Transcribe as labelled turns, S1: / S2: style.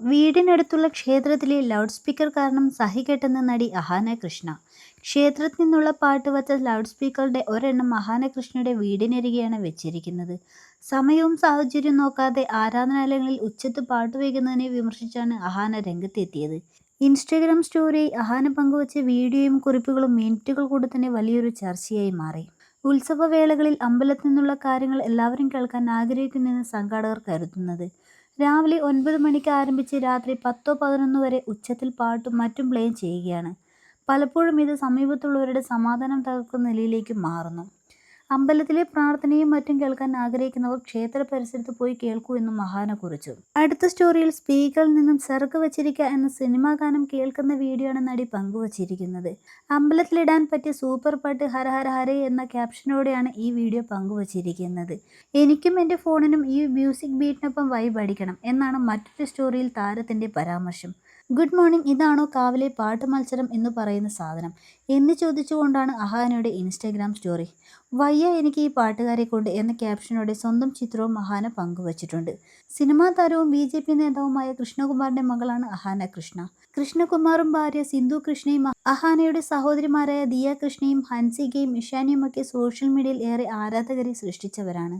S1: വീടിനടുത്തുള്ള ക്ഷേത്രത്തിലെ loud speaker കാരണം സഹികെട്ടെന്ന നടി അഹാന കൃഷ്ണ. ക്ഷേത്രത്തിൽ നിന്നുള്ള പാട്ട് വച്ച ലൗഡ് സ്പീക്കറുടെ ഒരെണ്ണം അഹാന കൃഷ്ണയുടെ വീടിനരികെയാണ് വെച്ചിരിക്കുന്നത്. സമയവും സാഹചര്യവും നോക്കാതെ ആരാധനാലയങ്ങളിൽ ഉച്ചത്ത് പാട്ട് വയ്ക്കുന്നതിനെ വിമർശിച്ചാണ് അഹാന രംഗത്തെത്തിയത്. ഇൻസ്റ്റഗ്രാം സ്റ്റോറി അഹാന പങ്കുവച്ച വീഡിയോയും കുറിപ്പുകളും മിനിറ്റുകൾ കൂടെ തന്നെ വലിയൊരു ചർച്ചയായി മാറി. ഉത്സവവേളകളിൽ അമ്പലത്തിൽ നിന്നുള്ള കാര്യങ്ങൾ എല്ലാവരും കേൾക്കാൻ ആഗ്രഹിക്കുന്നെന്ന് സംഘാടകർ കരുതുന്നത്. രാവിലെ ഒൻപത് മണിക്ക് ആരംഭിച്ച് രാത്രി പത്തോ പതിനൊന്ന് വരെ ഉച്ചത്തിൽ പാട്ടും മറ്റും പ്ലേ ചെയ്യുകയാണ്. പലപ്പോഴും ഇത് സമീപത്തുള്ളവരുടെ സമാധാനം തകർക്കുന്ന നിലയിലേക്ക് മാറുന്നു. അമ്പലത്തിലെ പ്രാർത്ഥനയും മറ്റും കേൾക്കാൻ ആഗ്രഹിക്കുന്നവർ ക്ഷേത്ര പരിസരത്ത് പോയി കേൾക്കൂ എന്നും മഹാന കുറിച്ചു. അടുത്ത സ്റ്റോറിയിൽ സ്പീക്കറിൽ നിന്നും സെർക്ക് വച്ചിരിക്കുക എന്ന സിനിമാ ഗാനം കേൾക്കുന്ന വീഡിയോ ആണ് നടി പങ്കുവച്ചിരിക്കുന്നത് അമ്പലത്തിലിടാൻ പറ്റിയ സൂപ്പർ പാട്ട് ഹര ഹര ഹരേ എന്ന ക്യാപ്ഷനോടെയാണ് ഈ വീഡിയോ പങ്കുവച്ചിരിക്കുന്നത് എനിക്കും എന്റെ ഫോണിനും ഈ മ്യൂസിക് ബീറ്റിനൊപ്പം വൈബ് അടിക്കണം എന്നാണ് മറ്റൊരു സ്റ്റോറിയിൽ താരത്തിന്റെ പരാമർശം. ഗുഡ് മോർണിംഗ് ഇതാണോ കാവിലെ പാട്ട് മത്സരം എന്ന് പറയുന്ന സാധനം? എന്ന് ചോദിച്ചുകൊണ്ടാണ് അഹാനയുടെ ഇൻസ്റ്റാഗ്രാം സ്റ്റോറി. വയ്യ എനിക്ക് ഈ പാട്ടുകാരെ കൊണ്ട് എന്ന ക്യാപ്ഷനോടെ സ്വന്തം ചിത്രവും അഹാന പങ്കുവച്ചിട്ടുണ്ട്. സിനിമാ താരവും ബി ജെ പി നേതാവുമായ കൃഷ്ണകുമാറിന്റെ മകളാണ് അഹാന കൃഷ്ണ. കൃഷ്ണകുമാറും ഭാര്യ സിന്ധു കൃഷ്ണയും അഹാനയുടെ സഹോദരിമാരായ ദിയ കൃഷ്ണയും ഹൻസികയും ഇഷാനിയും ഒക്കെ സോഷ്യൽ മീഡിയയിൽ ഏറെ ആരാധകരെ സൃഷ്ടിച്ചവരാണ്.